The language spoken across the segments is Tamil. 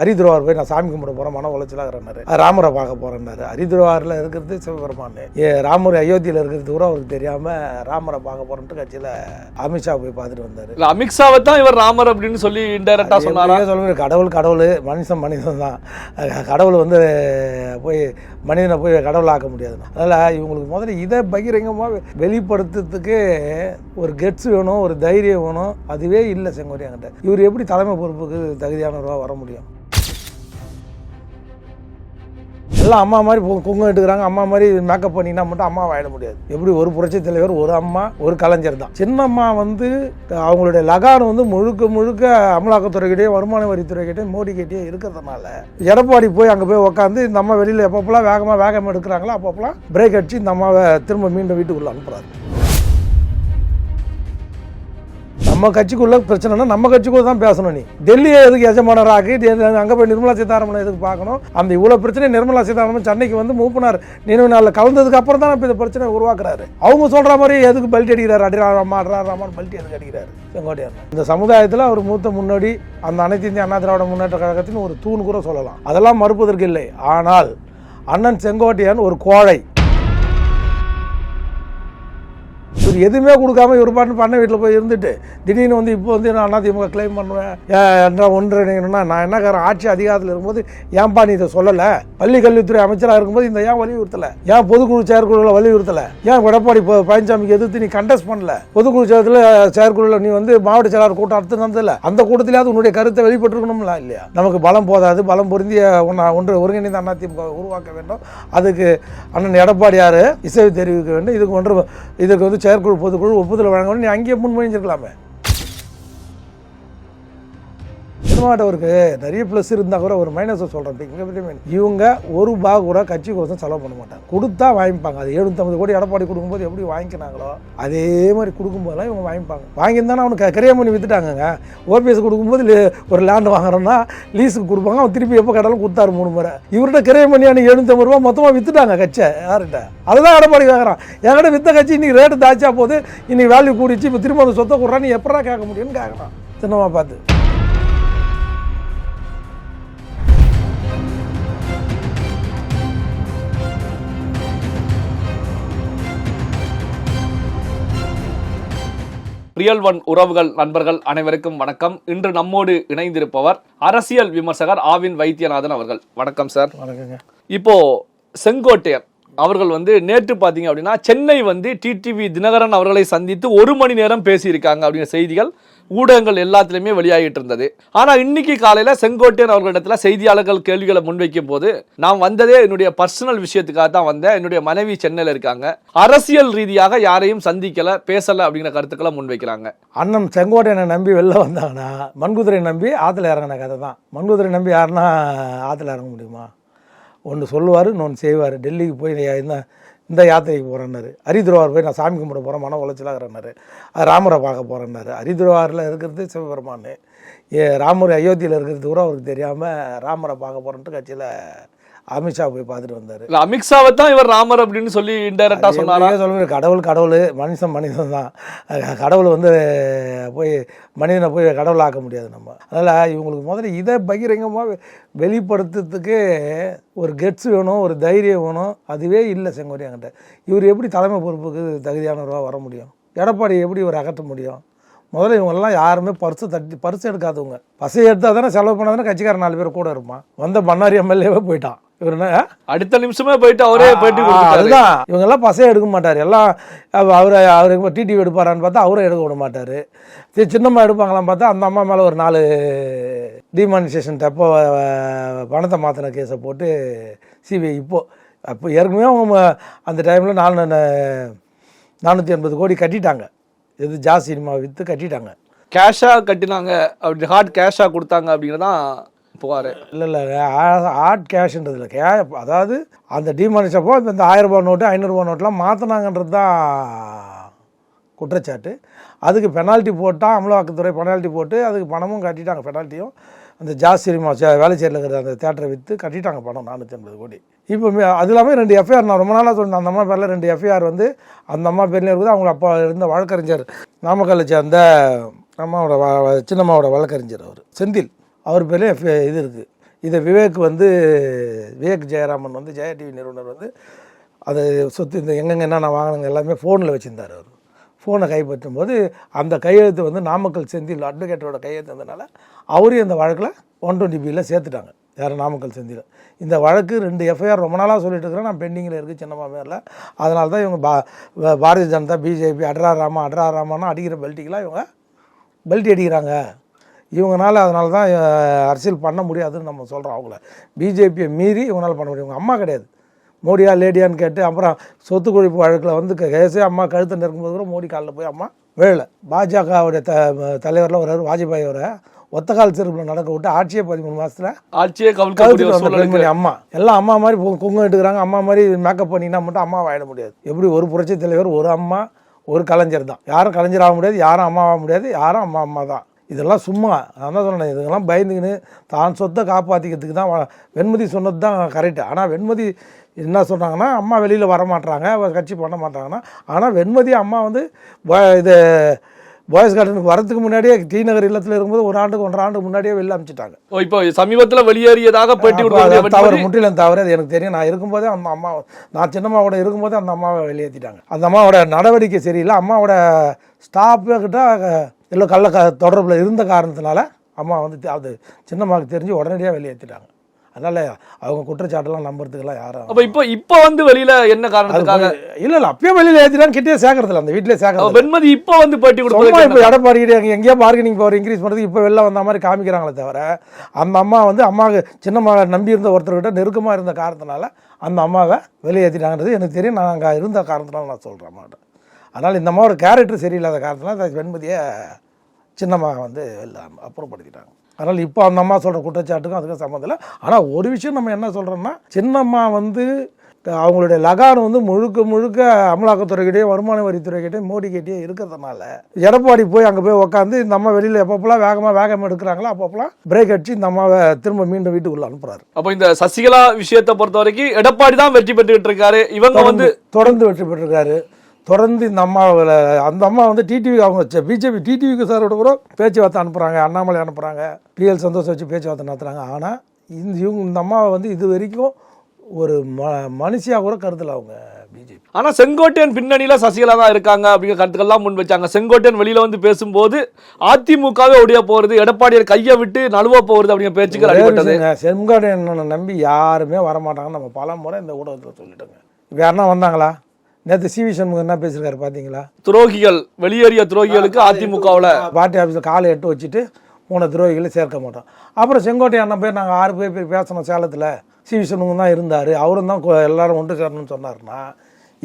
ஹரிதுருவார் போய் நான் சாமி கும்பிட போகிறேன் மன உளைச்சலாக இருக்கிறாரு ராமரை பார்க்க போகிறேன்னாரு ஹரிதுருவாரில் இருக்கிறது சிவபெருமான். ராமர் அயோத்தியில் இருக்கிறது கூட அவருக்கு தெரியாமல் ராமரை பார்க்க போகிறேன்ட்டு கட்சியில் அமித்ஷா போய் பார்த்துட்டு வந்தார். இல்ல அமித்ஷாவை தான் இவர் ராமர் அப்படின்னு சொல்லி இன்டைரக்டா சொன்னாரா? சொல்லுங்க கடவுள் கடவுள் மனுஷன் மனிதன் தான். கடவுள் வந்து போய் மனிதனை போய் கடவுள் ஆக்க முடியாது அதனால் இவங்களுக்கு முதல்ல இதை பகிரங்கமாக வெளிப்படுத்துறதுக்கு ஒரு கெட்ஸ் வேணும் ஒரு தைரியம் வேணும். அதுவே இல்லை செங்கோட்டையாங்கிட்ட இவர் எப்படி தலைமை பொறுப்புக்கு தகுதியானவராக வர முடியும்? எல்லாம் அம்மா மாதிரி கு- குங்குமம் எடுக்கிறாங்க. அம்மா மாதிரி மேக்கப் பண்ணினா மட்டும் அம்மா ஆயிட முடியாது. எப்படி ஒரு புரட்சி தலைவர் ஒரு அம்மா ஒரு கலைஞர் தான். சின்னம்மா வந்து அவங்களுடைய லகானம் வந்து முழுக்க முழுக்க அமலாக்கத்துறைகிட்டே வருமான வரித்துறைகிட்டே மோடி கிட்டே இருக்கிறதுனால எடப்பாடி போய் அங்கே போய் உட்காந்து இந்த அம்மா வெளியில் எப்பப்பெல்லாம் வேகமாக வேகமாக எடுக்கிறாங்களோ அப்பப்பெல்லாம் பிரேக் அடிச்சு இந்த அம்மாவை திரும்ப மீண்டும் வீட்டுக்குள்ளே அனுப்புறாரு. நம்ம கட்சிக்குள்ள பிரச்சனைனா நம்ம கட்சிக்குள்ள தான் பேசணும் நீ. டெல்லியை எதுக்கு எஜமானராக்கி அங்கே போய் நிர்மலா சீதாராமன் எதுக்கு பார்க்கணும்? அந்த இவ்வளோ பிரச்சனை நிர்மலா சீதாராமன் சென்னைக்கு வந்து மூப்பினார் நினைவு நாளில் கலந்ததுக்கு அப்புறம் தான் இப்போ இந்த பிரச்சனை உருவாக்குறாரு. அவங்க சொல்கிற மாதிரி எதுக்கு பல்ட்டி அடிக்கிறார்? அடி ராமா அடிரா ராமான் பல்ட்டி எதுக்கு அடிக்கிறார்? செங்கோட்டையார் இந்த சமுதாயத்தில் அவர் மூத்த முன்னோடி அந்த அனைத்து இந்திய அண்ணா திராவிட முன்னேற்ற கழகத்தின் ஒரு தூண் கூட சொல்லலாம். அதெல்லாம் மறுப்பதற்கு இல்லை. ஆனால் அண்ணன் செங்கோட்டையன் ஒரு கோழை. இவர் எதுவுமே கொடுக்காம இவர் பாட்டு பண்ண வீட்டில் போய் இருந்துட்டு திடீர்னு வந்து இப்போ வந்து நான் அதிமுக கிளைம் பண்ணுவேன்? என்ன ஒன்று ஒன்றிணைக்கணும்னா நான் என்ன காரணம்? ஆட்சி அதிகாரத்தில் இருக்கும்போது ஏன்பா நீ இதை சொல்லலை? பள்ளி கல்வித்துறை அமைச்சராக இருக்கும்போது இந்த ஏன் வலியுறுத்தலை? ஏன் பொதுக்குழு செயற்குழுவில் வலியுறுத்தலை? ஏன் எடப்பாடி பழனிசாமிக்கு எதிர்த்து நீ கண்டஸ்ட் பண்ணல? பொதுக்குழு செயலத்தில் செயற்குழுவில் நீ வந்து மாவட்ட செயலாளர் கூட்டம் அடுத்து நடந்ததில்ல. அந்த கூட்டத்திலேயாவது உன்னுடைய கருத்தை வெளிப்பட்டுருக்கணும்ல இல்லையா? நமக்கு பலம் போதாது பலம் பொருந்திய ஒன்றா ஒன்று ஒருங்கிணைந்த அதிமுக உருவாக்க வேண்டும். அதுக்கு அண்ணன் எடப்பாடியார் இசை தெரிவிக்க வேண்டும். இதுக்கு ஒன்று இதுக்கு வந்து செயற்குழு பொதுக்குழு ஒப்புதல் வழங்கணும்னு நீ அங்கேயே முன்மொழிஞ்சிருக்கலாமே. சினிமாட்டவருக்கு நிறைய ப்ளஸ் இருந்தால் கூட ஒரு மைனஸை சொல்கிறேன் இவங்க ஒரு ரூபா கூட கட்சி கோசம் செலவு பண்ண மாட்டாங்க. கொடுத்தா வாங்கிப்பாங்க. அது எழுநூத்தம்பது கோடி எடப்பாடி கொடுக்கும்போது எப்படி வாங்கிக்கினாங்களோ அதே மாதிரி கொடுக்கும்போதெல்லாம் இவங்க வாங்கிப்பாங்க. வாங்கியிருந்தானே அவனுக்கு கரியா பண்ணி வித்துட்டாங்கங்க ஓபிஎஸ் கொடுக்கும்போது ஒரு லேண்டு வாங்குறோன்னா லீஸுக்கு கொடுப்பாங்க. அவன் திருப்பி எப்போ கடலும் கொடுத்தாரு மூணு முறை. இவர்கிட்ட கிரைய பண்ணி அன்னைக்கு எழுநூத்தம்பது ரூபா மொத்தமாக வித்துட்டாங்க கட்சை யார்கிட்ட? அதுதான் எடப்பாடி கேட்குறான் என்கிட்ட வித்த கட்சி இன்னைக்கு ரேட்டு தாச்சா போது இன்னைக்கு வேல்யூ கூடிச்சு இப்போ திரும்ப அந்த சொத்தை கொடுறான்னு நீ எப்படா கேட்க முடியும்னு கேட்குறான் சின்னமா பார்த்து. ரியல் ஒன் உறவுகள் நண்பர்கள் அனைவருக்கும் வணக்கம். இன்று நம்மோடு இணைந்திருப்பவர் அரசியல் விமர்சகர் ஆவின் வைத்தியநாதன் அவர்கள். வணக்கம் சார். வணக்கங்க. இப்போ செங்கோட்டையர் அவர்கள் வந்து நேற்று பார்த்தீங்க அப்படின்னா சென்னை வந்து டிடிவி தினகரன் அவர்களை சந்தித்து ஒரு மணி நேரம் பேசியிருக்காங்க அப்படிங்கிற செய்திகள். ஊடகங்கள் எல்லாத்துலேயுமே வெளியாகிட்டு இருந்தது. ஆனால் இன்னைக்கு காலையில் செங்கோட்டையன் அவர்களிடத்துல செய்தியாளர்கள் கேள்விகளை முன்வைக்கும் போது நான் வந்ததே என்னுடைய பர்சனல் விஷயத்துக்காக தான் வந்தேன். என்னுடைய மனைவி சென்னையில் இருக்காங்க. அரசியல் ரீதியாக யாரையும் சந்திக்கல பேசல அப்படிங்கிற கருத்துக்களை முன்வைக்கிறாங்க. அண்ணன் செங்கோட்டையனை நம்பி வெளில வந்தாங்கன்னா மண்குதிரை நம்பி ஆற்றுல இறங்கின கதை தான். மண்குதிரை நம்பி யாருன்னா ஆற்றுல இறங்க முடியுமா? ஒன்று சொல்லுவார் இன்னொன்று செய்வார். டெல்லிக்கு போய் என்ன இந்த யாத்திரைக்கு போகிறேன்னாரு ஹரிதுருவார் போய் நான் சாமி கும்பிட போகிறேன் மன உளைச்சலாக இருக்கிறேன்னாரு ராமரை பார்க்க போகிறேன்னாரு ஹரிதுருவாரில் இருக்கிறது சிவபெருமான். ஏ ராமர் அயோத்தியில் இருக்கிறது கூட அவருக்கு தெரியாமல் ராமரை பார்க்க போகிறேன்ட்டு கட்சியில் அமித்ஷா போய் பார்த்துட்டு வந்தார். இல்ல அமித்ஷாவை தான் இவர் ராமர் அப்படின்னு சொல்லி இன்டைரக்டா சொன்னாரா? சொல்லுங்க கடவுள் கடவுள் மனுஷன் மனிதன் தான். கடவுள் வந்து போய் மனிதனை போய் கடவுள் ஆக்க முடியாது நம்ம. அதனால் இவங்களுக்கு முதல்ல இதை பகிரங்கமாக வெளிப்படுத்துறதுக்கு ஒரு கெட்ஸ் வேணும் ஒரு தைரியம் வேணும். அதுவே இல்லை செங்கோட்டையாங்கிட்ட இவர் எப்படி தலைமை பொறுப்புக்கு தகுதியானவராக வர முடியும்? எடப்பாடி எப்படி இவர் அகற்ற முடியும்? முதல்ல இவங்கெல்லாம் யாருமே பர்ஸு தட்டி பர்ஸ் எடுக்காதவங்க. பசை எடுத்தால் தானே செலவு பண்ணாதானே கட்சிக்காரன் நாலு பேர் கூட இருப்பான். வந்த பண்ணாரி எம்எல்ஏவே போயிட்டான். இவர் அடுத்த நிமிஷமே போயிட்டு அவரே கொடுத்துட்டாரு. அதுதான். இவங்க எல்லாம் பசையே எடுக்க மாட்டார். எல்லாம் அவர் அவருக்கு டிடிவி எடுப்பாரான்னு பார்த்தா அவரும் எடுக்க விட மாட்டார். சின்னம்மா எடுப்பாங்களான்னு பார்த்தா அந்த அம்மா மேலே ஒரு நாலு டிமானிசேஷன் தப்போ பணத்தை மாற்றின கேஸை போட்டு சிபிஐ இப்போ அப்போ ஏற்கனவே அவங்க அந்த டைமில் நாலு நானூற்றி எண்பது கோடி கட்டிட்டாங்க. இது ஜாஸ் சினிமா விற்று கட்டிட்டாங்க. கேஷா கட்டினாங்க. அப்படி ஹார்ட் கேஷா கொடுத்தாங்க அப்படிங்கிறதான் போவார் இல்லை இல்லை ஆர்ட் கேஷ்ன்றது இல்லை. கே அதாவது அந்த டிமானிஸ் அப்போ இந்த ஆயிரம் ரூபாய் நோட்டு ஐநூறுரூவா நோட்டெலாம் மாற்றினாங்கன்றது தான் குற்றச்சாட்டு. அதுக்கு பெனால்ட்டி போட்டால் அமலாக்கத்துறை பெனால்ட்டி போட்டு அதுக்கு பணமும் கட்டிட்டாங்க பெனால்ட்டியும் அந்த ஜாஸ் சினிமா வேலை வேலைச்சேரியில் இருக்கிற அந்த தேட்டரை விற்று கட்டிட்டாங்க பணம் நானூற்றி ஐம்பது கோடி. இப்போ அது இல்லாமல் ரெண்டு எஃப்ஐஆர் நான் ரொம்ப நாளாக சொன்னேன் அந்த அம்மா பேரில் ரெண்டு எஃப்ஐஆர் வந்து அந்த அம்மா பேர்லேயும் இருக்குது அவங்க அப்பா இருந்த வழக்கறிஞர் நாமக்கல்லை சேர்ந்த அம்மாவோட சின்னம்மாவோட வழக்கறிஞர் அவர் செந்தில். அவர் பேர்லேயும் இது இருக்குது இதை விவேக் வந்து விவேக் ஜெயராமன் வந்து ஜெயா டிவி நிறுவனர் வந்து அது சொத்து இந்த எங்கெங்கே என்னென்ன வாங்கினது எல்லாமே ஃபோனில் வச்சுருந்தார் அவர். ஃபோனை கைப்பற்றும் போது அந்த கையெழுத்து வந்து நாமக்கல் செந்தில் அட்வொகேட்டோட கையெழுத்து வந்ததுனால அவரையும் இந்த வழக்கில் ஒன் டுவெண்ட்டி பியில் சேர்த்துட்டாங்க. யார்? நாமக்கல் செந்தில். இந்த வழக்கு ரெண்டு எஃப்ஐஆர் ரொம்ப நாளாக சொல்லிட்டு இருக்கிறேன். நான் பெண்டிங்கில் இருக்குது சின்ன மேரில் அதனால தான் இவங்க பா பா- பாரதிய ஜனதா பிஜேபி அட்ரா ராமா அட்ரா ராமான்னு அடிக்கிற பெல்ட்டிக்கெலாம் இவங்க பெல்ட் அடிக்கிறாங்க. இவங்கனால அதனால தான் அரசியல் பண்ண முடியாதுன்னு நம்ம சொல்கிறோம் அவங்கள. பிஜேபியை மீறி இவங்களால பண்ண முடியும். இவங்க அம்மா கிடையாது. மோடியா லேடியான்னு கேட்டு அப்புறம் சொத்து குழிப்பு வழக்கில் வந்து க- கேஸே அம்மா கழுத்தை நெருக்கும்போது கூட மோடி காலில் போய் அம்மா வேலை. பாஜகவுடைய த தலைவரில் ஒரு வாஜ்பாய் அவரை ஒத்த கால் செருப்பில் நடக்க விட்டு ஆட்சியே பதிமூணு மாதத்தில் ஆட்சியே கவிழ்க்கக்கூடிய ஒரு அம்மா. எல்லாம் அம்மா மாதிரி கு- குங்குமம் எடுக்கிறாங்க அம்மா மாதிரி மேக்கப் பண்ணினா மட்டும் அம்மா ஆயிட முடியாது. எப்படி ஒரு புரட்சி தலைவர் ஒரு அம்மா ஒரு கலைஞர் தான். யாரும் கலைஞர் ஆக முடியாது யாரும் அம்மா ஆக முடியாது யாரும் அம்மா அம்மா தான் இதெல்லாம் சும்மா நான் தான் சொன்னேன் இதுக்கெல்லாம் பயந்துக்கின்னு தான் சொத்தை காப்பாற்றிக்கிறதுக்கு தான் வெண்மதி சொன்னது தான் கரெக்டு ஆனால் வெண்மதி என்ன சொல்கிறாங்கன்னா அம்மா வெளியில் வர மாட்றாங்க அவ கட்சி பண்ண மாட்டாங்கன்னா ஆனால் வெண்மதி அம்மா வந்து இது பாய்ஸ் கார்டனுக்கு வரதுக்கு முன்னாடியே டி நகர் இல்லத்தில் இருக்கும்போது ஒரு ஆண்டுக்கு ஒன்றரை ஆண்டுக்கு முன்னாடியே வெளில அனுப்பிச்சிட்டாங்க ஓ, இப்போ சமீபத்துல வெளியேறியதாக பேட்டி தவறு முற்றிலும் தவறு அது எனக்கு தெரியும். நான் இருக்கும்போதே அந்த அம்மா நான் சின்னம்மாவோட இருக்கும்போதே அந்த அம்மாவை வெளியேற்றிட்டாங்க அந்த அம்மாவோட நடவடிக்கை சரியில்லை. அம்மாவோட ஸ்டாஃபு கிட்ட இல்லை கள்ள க தொடர்பில் இருந்த காரணத்தினால அம்மா வந்து அது சின்னம்மாவுக்கு தெரிஞ்சு உடனடியாக வெளியேற்றிட்டாங்க அதனால் அவங்க குற்றச்சாட்டெல்லாம் நம்புறதுக்கெல்லாம் யாரும் அப்ப இப்போ இப்போ வந்து வெளியில என்ன காரணத்துக்காக? இல்லை இல்லை அப்பயே வெளியில் ஏற்றிட்டாங்க கிட்டே சேர்க்கறதில்ல அந்த வீட்டிலே அப்ப சேர்க்கறது வெண்மதி இப்போ வந்து பேட்டி கொடுப்பது இப்போ எடப்பாடி கிட்ட எங்க- எங்கேயோ மார்க்கெட்டிங் பவர் இன்க்ரீஸ் பண்ணுறதுக்கு இப்போ வெளில வந்த மாதிரி காமிக்கிறாங்களே தவிர அந்த அம்மா வந்து அம்மாவுக்கு சின்னம்மா நம்பி இருந்த ஒருத்தர்கிட்ட நெருக்கமாக இருந்த காரணத்தினால அந்த அம்மாவை வெளியேற்றிட்டாங்கிறது எனக்கு தெரியும். நான் அங்கே இருந்த காரணத்தினால நான் சொல்கிறேன் அம்மாட்ட. அதனால் இந்த அம்மாவோட கேரக்டர் சரியில்லாத காரணத்தினால அந்த வெண்மதியை சின்னம்மா வந்து அப்புறப்படுத்திட்டாங்க. அதனால் இப்போ அந்த அம்மா சொல்கிற குற்றச்சாட்டுக்கும் அதுக்கும் சம்மந்தம் இல்லை. ஆனால் ஒரு விஷயம் நம்ம என்ன சொல்கிறோம்னா சின்னம்மா வந்து அவங்களுடைய லகான் வந்து முழுக்க முழுக்க அமலாக்கத்துறைகிட்டே வருமான வரித்துறைகிட்டே மோடி கிட்டே இருக்கிறதுனால எடப்பாடி போய் அங்கே போய் உட்காந்து இந்த அம்மா வெளியில் எப்பப்பெல்லாம் வேகமாக வேகமாக எடுக்கிறாங்களோ அப்பப்பெல்லாம் பிரேக் அடிச்சு இந்த அம்மாவை திரும்ப மீண்டும் வீட்டுக்குள்ளே அனுப்புறாரு. அப்ப இந்த சசிகலா விஷயத்தை பொறுத்த வரைக்கும் எடப்பாடி தான் வெற்றி பெற்றுட்டு இருக்காரு. இவங்க வந்து தொடர்ந்து தொடர்ந்து வெற்றி பெற்றிருக்காரு. தொடர்ந்து இந்த அம்மாவில் அந்த அம்மா வந்து டிடிவி அவங்க பிஜேபி டிடிவிக்கு சாரோட கூட பேச்சுவார்த்தை அனுப்புகிறாங்க அண்ணாமலை அனுப்புகிறாங்க பிஎல் சந்தோஷ் வச்சு பேச்சுவார்த்தை நடத்துகிறாங்க ஆனால் இந்த இவங்க இந்த அம்மாவை வந்து இது வரைக்கும் ஒரு ம மனுஷியாக கூட கருதல அவங்க பிஜேபி ஆனா செங்கோட்டையன் பின்னணியில சசிகலா தான் இருக்காங்க அப்படிங்கிற கருத்துக்கள்லாம் முன் வச்சாங்க. செங்கோட்டையன் வெளியில வந்து பேசும்போது அதிமுகவே ஒடிய போறது எடப்பாடியார் கையை விட்டு நழுவ போறது அப்படிங்கிற பேச்சுக்கள் அடிபட்டது. செம்காடு நம்பி யாருமே வரமாட்டாங்கன்னு நம்ம பல முறை இந்த ஊடகத்தில் சொல்லிட்டோங்க. யாருன்னா வந்தாங்களா? நேற்று சி வி சண்முகம் என்ன பேசியிருக்காரு பார்த்தீங்களா துரோகிகள் வெளியேறிய துரோகிகளுக்கு அதிமுகவுல பார்ட்டி ஆஃபீஸில் காலை எட்டு வச்சுட்டு மூணு துரோகிகளை சேர்க்க மாட்டோம். அப்புறம் செங்கோட்டை அண்ணன் பேர் நாங்கள் ஆறு பேர் போய் பேசணும் சேலத்தில். சி வி சண்முகம் தான் இருந்தார். அவரும் தான் எல்லாரும் ஒன்று சேரணும்னு சொன்னார்னா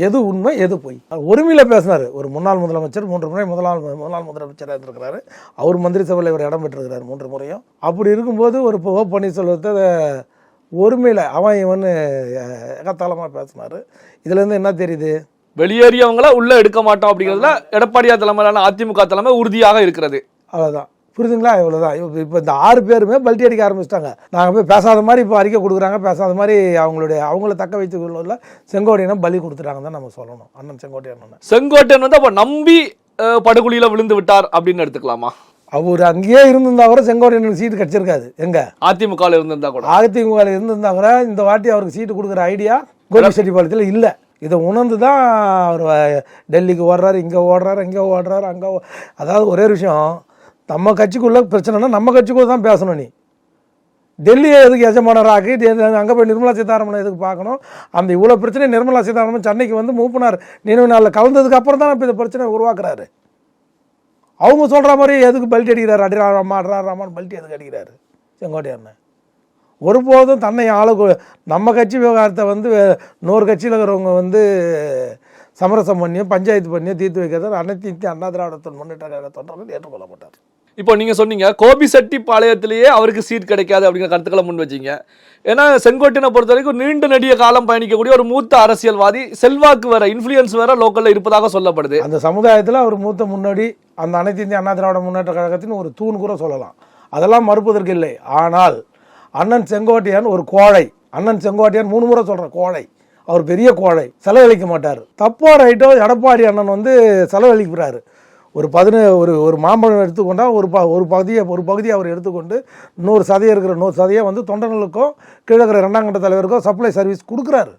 எது உண்மை எது பொய்? ஒருமையில் பேசினார். ஒரு முன்னாள் முதலமைச்சர் மூன்று முறை முதலாள் முன்னாள் முதலமைச்சராக இருந்திருக்கிறாரு. அவர் மந்திரி சபையில் இவர் இடம் பெற்றிருக்கிறார் மூன்று முறையும். அப்படி இருக்கும்போது ஒரு இப்போ ஓ பன்னீர்செல்வத்தை ஒருமையில் அவன் இவன்னு எகத்தாளமாக பேசினார். இதுலேருந்து என்ன தெரியுது? வெளியேறியவங்கள உள்ள எடுக்க மாட்டோம் அப்படிங்கிறதுல எடப்பாடியார் தலைமையிலான அதிமுக தலைமை உறுதியாக இருக்கிறது. அவ்வளோதான் புரியுதுங்களா இவ்வளோதான் இப்போ இப்போ இந்த ஆறு பேருமே பல்ட்டி அடிக்க ஆரம்பிச்சிட்டாங்க. நாங்கள் போய் பேசாத மாதிரி இப்போ அறிக்கை கொடுக்குறாங்க. பேசாத மாதிரி அவங்களுடைய அவங்கள தக்க வைத்துக் கொள்ள செங்கோட்டையனும் பலி கொடுத்துட்டாங்க தான் நம்ம சொல்லணும். அண்ணன் செங்கோட்டையன் செங்கோட்டையன் வந்து அப்ப நம்பி அஹ், படுகுழியில விழுந்து விட்டார் அப்படின்னு எடுத்துக்கலாமா? அவர் அங்கேயே இருந்திருந்தா கூட செங்கோட்டையனுக்கு சீட்டு கிடச்சிருக்காது. எங்க? அதிமுகவில் இருந்திருந்தா கூட. அதிமுகவில் இருந்திருந்தா கூட இந்த வாட்டி அவருக்கு சீட்டு கொடுக்குற ஐடியா கோபிச்செட்டிப்பாளையத்தில் இல்லை. இதை உணர்ந்து தான் அவர் டெல்லிக்கு ஓடுறாரு இங்கே ஓடுறாரு இங்கே ஓடுறாரு அங்கே அதாவது ஒரே விஷயம். நம்ம கட்சிக்குள்ள பிரச்சனைனா நம்ம கட்சிக்குள்ள தான் பேசணும் நீ. டெல்லியை எதுக்கு எஜமானராக்கி அங்கே போய் நிர்மலா சீதாராமனை எதுக்கு பார்க்கணும்? அந்த இவ்வளோ பிரச்சனை நிர்மலா சீதாராமன் சென்னைக்கு வந்து மூப்பினார். நினைவு நாளில் கலந்ததுக்கு அப்புறம் தான் இப்போ இந்த பிரச்சனை உருவாக்குறாரு. அவங்க சொல்கிற மாதிரி எதுக்கு பல்ட்டி அடிக்கிறாரு? அடிரா ராமா அட்ரா ராமான்னு பல்ட்டி எதுக்கு அடிக்கிறாரு? செங்கோட்டையன் ஒருபோதும் தன்னை ஆளு நம்ம கட்சி விவகாரத்தை வந்து இன்னொரு கட்சியில் இருக்கிறவங்க வந்து சமரசம் பண்ணியோ பஞ்சாயத்து பண்ணியோ தீர்த்து வைக்கிறது அனைத்து இந்திய அண்ணா திராவிட முன்னேற்ற கழக தொண்டர்கள் ஏற்றுக்கொள்ளப்பட்டார் இப்போ நீங்க சொன்னீங்க கோபிசெட்டி பாளையத்திலேயே அவருக்கு சீட் கிடைக்காது அப்படிங்கிற கருத்துக்களை முன் வச்சீங்க. ஏன்னா செங்கோட்டையனை பொறுத்த வரைக்கும் நீண்ட நெடிய காலம் பயணிக்கக்கூடிய ஒரு மூத்த அரசியல்வாதி செல்வாக்கு வேற இன்ஃப்ளூயன்ஸ் வேற லோக்கல்ல இருப்பதாக சொல்லப்படுது. அந்த சமுதாயத்தில் அவர் மூத்த முன்னோடி அந்த அனைத்து இந்திய அண்ணா திராவிட முன்னேற்ற கழகத்தின் ஒரு தூண் கூட சொல்லலாம். அதெல்லாம் மறுப்பதற்கு இல்லை. ஆனால் அண்ணன் செங்கோட்டையன் ஒரு கோழை. அண்ணன் செங்கோட்டையன் மூணு முறை சொல்கிற கோழை. அவர் பெரிய கோழை. செலவழிக்க மாட்டார். தப்போ ரைட்டோ எடப்பாடி அண்ணன் வந்து செலவழிக்கிறாரு. ஒரு பதின ஒரு ஒரு மாம்பழம் எடுத்துக்கொண்டால் ஒரு ப ஒரு பகுதியை ஒரு பகுதியை அவர் எடுத்துக்கொண்டு நூறு சதையை இருக்கிற நூறு சதையை வந்து தொண்டர்களுக்கும் கீழே இருக்கிற ரெண்டாம் கட்ட தலைவருக்கும் சப்ளை சர்வீஸ் கொடுக்குறாரு.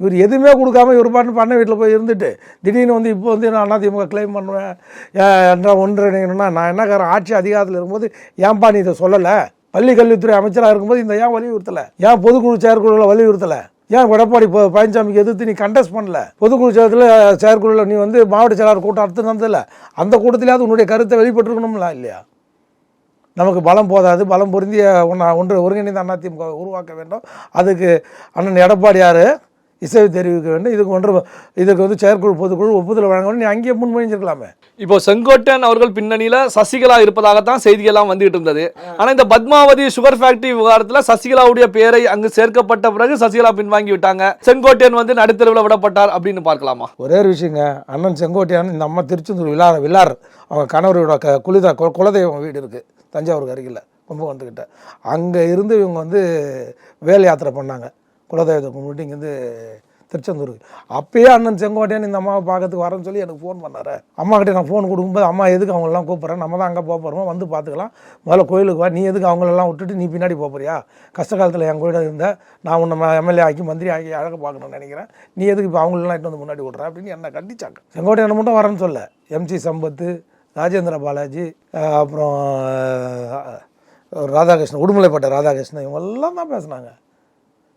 இவர் எதுவுமே கொடுக்காம இவர் பாட்டு பண்ண வீட்டில் போய் இருந்துட்டு திடீர்னு வந்து இப்போ வந்து நான் அதிமுக கிளைம் பண்ணுவேன்? ஏன் என்ற ஒன்றிணைக்கணும்னா நான் என்னக்காரன் ஆட்சி அதிகாரத்தில் இருக்கும்போது ஏன்பா நீ இதை சொல்லலை? பள்ளி கல்வித்துறை அமைச்சராக இருக்கும்போது இந்த ஏன் வலியுறுத்தலை? ஏன் பொதுக்குழு செயற்குழுவில் வலியுறுத்தலை? ஏன் எடப்பாடி பழனிசாமிக்கு எதிர்த்து நீ கண்டெஸ்ட் பண்ணல? பொதுக்குழு செயலத்தில் செயற்குழுவில் நீ வந்து மாவட்ட செயலாளர் கூட்டம் அடுத்து நடந்ததில்ல அந்த கூட்டத்திலேயாவது உன்னுடைய கருத்தை வெளிப்பட்டிருக்கணும்ல இல்லையா? நமக்கு பலம் போதாது பலம் பொருந்திய ஒன்றா ஒன்று ஒருங்கிணைந்த அதிமுக உருவாக்க வேண்டும். அதுக்கு அண்ணன் எடப்பாடியார் இசை தெரிவிக்க வேண்டும். இதுக்கு ஒன்று இதுக்கு வந்து செயற்குழு பொதுக்குழு ஒப்புதல் வழங்க வேண்டும் அங்கேயே முன்மொழிஞ்சிருக்கலாமே. இப்போ செங்கோட்டையன் அவர்கள் பின்னணியில சசிகலா இருப்பதாகத்தான் செய்திகள்லாம் வந்துகிட்டு இருந்தது. ஆனா இந்த பத்மாவதி சுகர் ஃபேக்டரி விவகாரத்துல சசிகலாவுடைய பெயரை அங்கு சேர்க்கப்பட்ட பிறகு சசிகலா பின்வாங்கி விட்டாங்க. செங்கோட்டையன் வந்து நடுத்தருவில் விடப்பட்டார் அப்படின்னு பார்க்கலாமா? ஒரே ஒரு விஷயங்க அண்ணன் செங்கோட்டையான் இந்த அம்மா திருச்செந்தூர் விழார் விழார். அவங்க கணவரோட க குலிதா கு- குலதெய்வம் வீடு இருக்குது தஞ்சாவூருக்கு அருகில் கும்பகோணத்துக்கிட்ட அங்கே இருந்து இவங்க வந்து வேல் யாத்திரை பண்ணாங்க. குலதெய்வத்தை கும்பிட்டு இங்கேருந்து திருச்செந்தூர். அப்பயே அண்ணன் செங்கோட்டையன் இந்த அம்மாவை பார்க்கறதுக்கு வரேன்னு சொல்லி எனக்கு ஃபோன் பண்ணார். அம்மா கிட்ட நான் ஃபோன் கொடுக்கும்போது அம்மா எதுக்கு அவங்களெல்லாம் கூப்பிட்றேன் நம்ம தான் அங்கே போக போகிறோம் வந்து பார்த்துக்கலாம். முதல்ல கோயிலுக்கு வா. நீ எதுக்கு அவங்களெல்லாம் விட்டுட்டு நீ பின்னாடி போறியா? கஷ்ட காலத்தில் என் கூட இருந்த நான் உன்னை எம்எல்ஏ ஆக்கி மந்திரி ஆக்கி அழகாக பார்க்கணும்னு நினைக்கிறேன். நீ எதுக்கு இப்போ அவங்களெல்லாம் இட்டு வந்து முன்னாடி விட்றேன் அப்படின்னு என்ன கண்டிச்சாங்க. செங்கோட்டையன் மட்டும் வரேன்னு சொல்ல எம்சி சம்பத்து ராஜேந்திர பாலாஜி அப்புறம் ராதாகிருஷ்ணன் உடுமலைப்பட்ட ராதாகிருஷ்ணன் இவங்கெல்லாம் தான் பேசுனாங்க.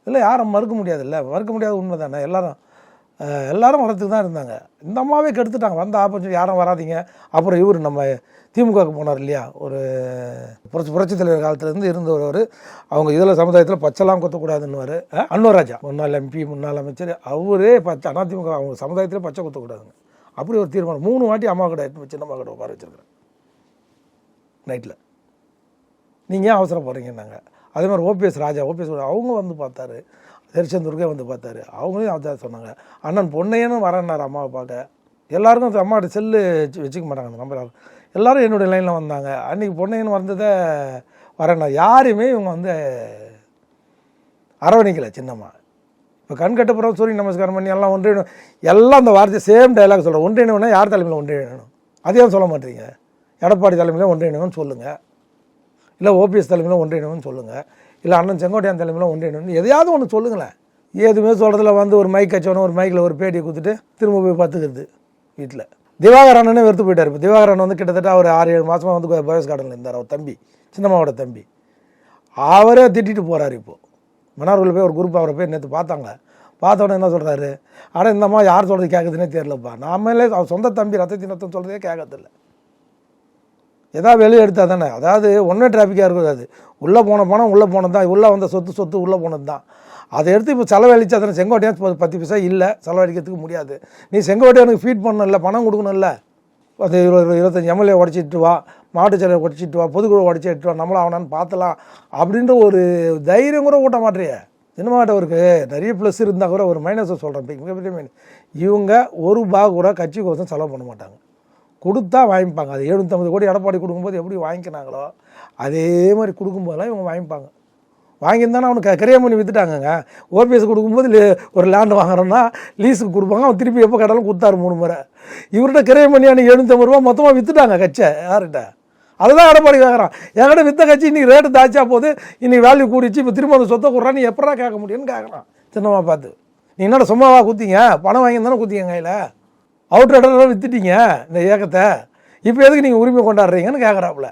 இல்லை யாரும் மறுக்க முடியாதுல்ல. மறுக்க முடியாத உண்மை தானே. எல்லாரும் எல்லாரும் வரத்துக்கு தான் இருந்தாங்க. இந்த அம்மாவே கெடுத்துட்டாங்க. வந்த ஆப்பர்ச்சுனிட்டி யாரும் வராதீங்க. அப்புறம் இவர் நம்ம திமுகவுக்கு போனார் இல்லையா? ஒரு புரட்சி புரட்சி தலைவர் காலத்துலேருந்து இருந்தவர் அவங்க இதில் சமுதாயத்தில் பச்சைலாம் கொத்தக்கூடாதுன்னுவார். அன்வர் ராஜா முன்னாள் எம்பி முன்னாள் அமைச்சர். அவரே பச்சை அதிமுக அவங்க சமுதாயத்தில் பச்சை கொத்தக்கூடாதுங்க. அப்படி ஒரு தீர்மானம். மூணு வாட்டி அம்மா கடை எடுத்து சின்ன அம்மா கடை உட்கார வச்சிருக்கிறேன் நைட்டில் நீங்கள் ஏன் அவசரப்படுறீங்கன்னாங்க. அதே மாதிரி ஓபிஎஸ் ராஜா ஓபிஎஸ் அவங்க வந்து பார்த்தாரு. திருச்செந்தூருக்கே வந்து பார்த்தாரு. அவங்களையும் அதான் சொன்னாங்க. அண்ணன் பொன்னையனும் வரேன்னாரு அம்மாவை பார்க்க. எல்லாருக்கும் அம்மாவோட செல்லு வச்சு- வச்சுக்க மாட்டாங்க அந்த நம்பர் எல்லாரும் என்னுடைய லைனில் வந்தாங்க. அன்றைக்கி பொன்னையன் வந்ததை வரேன்னா யாரையுமே இவங்க வந்து அரவணைக்கலை சின்னம்மா. இப்போ கண் கட்டப்புறம் சூரிய நமஸ்காரம் பண்ணி எல்லாம் ஒன்றிணும் எல்லாம் அந்த வார்த்தை சேம் டைலாக் சொல்கிறேன் ஒன்றிணுன்னா யார் தலைமையில் ஒன்றியணும் அதையும் சொல்ல மாட்டீங்க. எடப்பாடி தலைமையில் ஒன்றியணும்னு சொல்லுங்கள் இல்லை ஓபிஎஸ் தலைமையில் ஒன்றியணும்னு சொல்லுங்கள் இல்லை அண்ணன் செங்கோட்டையான் தலைமையில் ஒன்றியணும்னு எதையாவது ஒன்று சொல்லுங்களேன். எதுவுமே சொல்கிறதுல வந்து ஒரு மைக் கச்சவனும் ஒரு மைக்கில் ஒரு பேட்டியை கொடுத்துட்டு திரும்ப போய் பார்த்துக்கிறது வீட்டில் திவாகர் அண்ணனே வெறுத்து போயிட்டார். இப்போ திவாகர் அண்ணன் வந்து கிட்டத்தட்ட அவர் ஆறு ஏழு மாதமாக வந்து பாய்ஸ் கார்டனில் இருந்தார். அவர் தம்பி சின்னம்மாவோட தம்பி. அவரே திட்டிட்டு போகிறார் இப்போது மன்னார்குள்ள போய் ஒரு குரூப் அவரை போய் நேற்று பார்த்தாங்க. பார்த்தோன்னே என்ன சொல்கிறாரு ஆனால் இந்தம்மா யார் சொல்கிறது கேட்குதுன்னே தெரிலப்பா நாமளே அவர் சொந்த தம்பி ரத்தத்தின் ரத்தம் சொல்கிறதே கேட்கறதில்ல எதாவது வெளியே எடுத்தால் தானே? அதாவது ஒன்றே டிராஃபிக்காக இருக்கக்கூடாது உள்ளே போன பணம் உள்ளே போனது தான். உள்ளே வந்த சொத்து சொத்து உள்ளே போனது தான். அதை எடுத்து இப்போ செலவழிச்சா தானே? செங்கோட்டையான் பத்து பைசா இல்லை. செலவழிக்கிறதுக்கு முடியாது. நீ செங்கோட்டையனுக்கு ஃபீட் பண்ணணும்ல பணம் கொடுக்கணும்ல? அது இருபது இருபத்தஞ்சி எம்எல்ஏ உடச்சிட்டு வா. மாவட்ட செயலர் உடச்சிட்டு வா. பொதுக்குழு உடச்சிட்டு வா. நம்மளும் அவனான்னு பார்த்தலாம். அப்படின்ற ஒரு தைரியம் கூட ஊட்ட மாட்டேறிய. சினிமாட்டவருக்கு நிறைய ப்ளஸ் இருந்தால் கூட ஒரு மைனஸை சொல்கிறேன் மிகப்பெரிய மைனஸ் இவங்க ஒரு பாக் கூட கட்சிக்கோசம் செலவு பண்ண மாட்டாங்க. கொடுத்தா வாங்கிப்பாங்க. அது எழுநூற்றம்பது கோடி எடப்பாடி கொடுக்கும்போது எப்படி வாங்கிக்கினாங்களோ அதே மாதிரி கொடுக்கும்போதெல்லாம் இவங்க வாங்கிப்பாங்க. வாங்கியிருந்தானே அவனுக்கு கரியம் பண்ணி விற்றுட்டாங்கங்க ஓபிஎஸ் கொடுக்கும்போது ஒரு லேண்டு வாங்குறோன்னா லீஸுக்கு கொடுப்பாங்க. அவன் திருப்பி எப்போ கடலும் கொடுத்தாரு மூணு முறை. இவர்கிட்ட கிரையம் பண்ணி அன்றைக்கி எழுநூற்றம்பது ரூபா மொத்தமாக விற்றுட்டாங்க கட்சை யார்கிட்ட? அதுதான் எடப்பாடி கேட்குறான் என்கிட்ட வித்த கட்சி இன்றைக்கி ரேட்டு தாச்சா போது இன்றைக்கி வேல்யூ கூடிச்சு இப்போ திரும்ப அந்த சொத்தை கொடுறான்னு நீ எப்படா கேட்க முடியும்னு கேட்குறான். சின்னமாக பார்த்து. நீ என்னடா சும்மாவா குத்திங்க? பணம் வாங்கி தானே குத்திங்க கையில்? அவுட்டர் இடத்துல வித்துட்டீங்க இந்த இயக்கத்தை. இப்போ எதுக்கு நீங்கள் உரிமை கொண்டாடுறீங்கன்னு கேட்குறாப்புல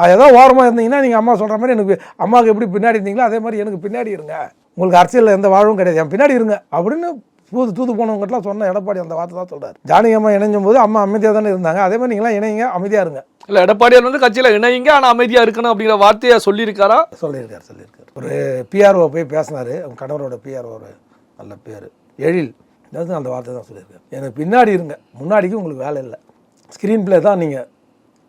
அது ஏதோ ஓரமாக இருந்தீங்கன்னா நீங்கள் அம்மா சொல்கிற மாதிரி எனக்கு அம்மாவுக்கு எப்படி பின்னாடி இருந்தீங்களோ அதே மாதிரி எனக்கு பின்னாடி இருங்க. உங்களுக்கு அரசியலில் எந்த வாழ்வும் கிடையாது. என் பின்னாடி இருங்க அப்படின்னு தூது தூது போனவங்ககிட்டலாம் சொன்ன எடப்பாடி அந்த வார்த்தை தான் சொல்கிறார் ஜானகி அம்மா இணைஞ்சும் போது அம்மா அமைதியாக தானே இருந்தாங்க. அதே மாதிரி நீங்களாம் இணைங்க அமைதியாக இருங்க. இல்ல எடப்பாடியார் வந்து கட்சியில இணையுங்க ஆனா அமைதியா இருக்கணும் அப்படிங்கிற வார்த்தையை சொல்லியிருக்காரா? சொல்லியிருக்காரு சொல்லியிருக்காரு. ஒரு பிஆர்ஓ போய் பேசினார். அவங்க கணவரோட பிஆர்ஓ நல்ல பேர். எழில். அதாவது அந்த வார்த்தை தான் சொல்லியிருக்காரு. எனக்கு பின்னாடி இருங்க. முன்னாடிக்கு உங்களுக்கு வேலை இல்லை. ஸ்க்ரீன் ப்ளே தான் நீங்கள்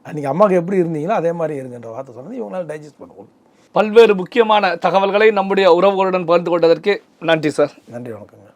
அன்றைக்கி அம்மாவுக்கு எப்படி இருந்தீங்களோ அதே மாதிரி இருங்கன்ற வார்த்தை சொன்னது இவங்களால டைஜஸ்ட் பண்ண பல்வேறு முக்கியமான தகவல்களை நம்முடைய உறவுகளுடன் பகிர்ந்து கொண்டதற்கு நன்றி சார். நன்றி வணக்கங்க.